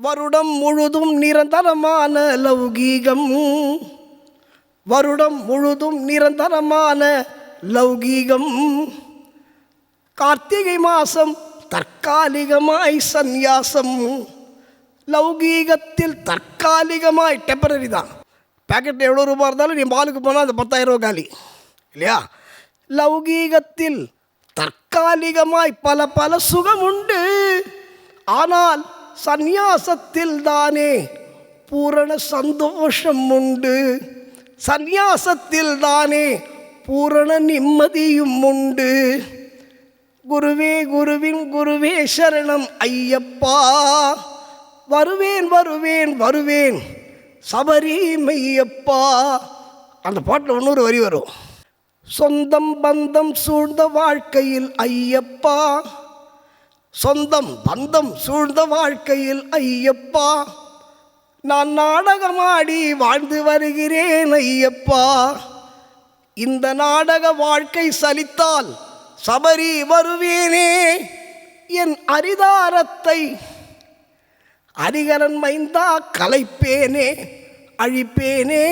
வருடம் முழுதும் நிரந்தரமான லௌகீகம். வருடம் முழுதும் நிரந்தரமான லௌகீகம். கார்த்திகை மாசம் தற்காலிகமாய் சந்நியாசம். லௌகீகத்தில் தற்காலிகமாய் டெம்பரரி தான். பேக்கெட் எவ்வளோ ரூபா இருந்தாலும் நீ மாலுக்கு போனால் அந்த பத்தாயிரம் ரூபா காலி. இல்லையா? லௌகீகத்தில் தற்காலிகமாய் பல பல சுகம் உண்டு. ஆனால் சந்நியாசத்தில் தானே பூரண சந்தோஷம் உண்டு சந்நியாசத்தில் தானே பூரண நிம்மதியும் உண்டு குருவே குருவின் குருவே சரணம் ஐயப்பா. வருவேன் வருவேன் வருவேன். சபரி மையப்பா அந்த பாட்டில் இன்னொரு வரி வரும். சொந்தம் பந்தம் சூழ்ந்த வாழ்க்கையில் ஐயப்பா. சொந்தம் பந்தம் சூழ்ந்த வாழ்க்கையில் ஐயப்பா. நான் நாடகமாடி வாழ்ந்து வருகிறேன் ஐயப்பா. இந்த நாடக வாழ்க்கை சலித்தால் சபரி வருவேனே. என் அரிதாரத்தை அரிகரன் மைந்தா கலைப்பேனே அழிப்பேனே.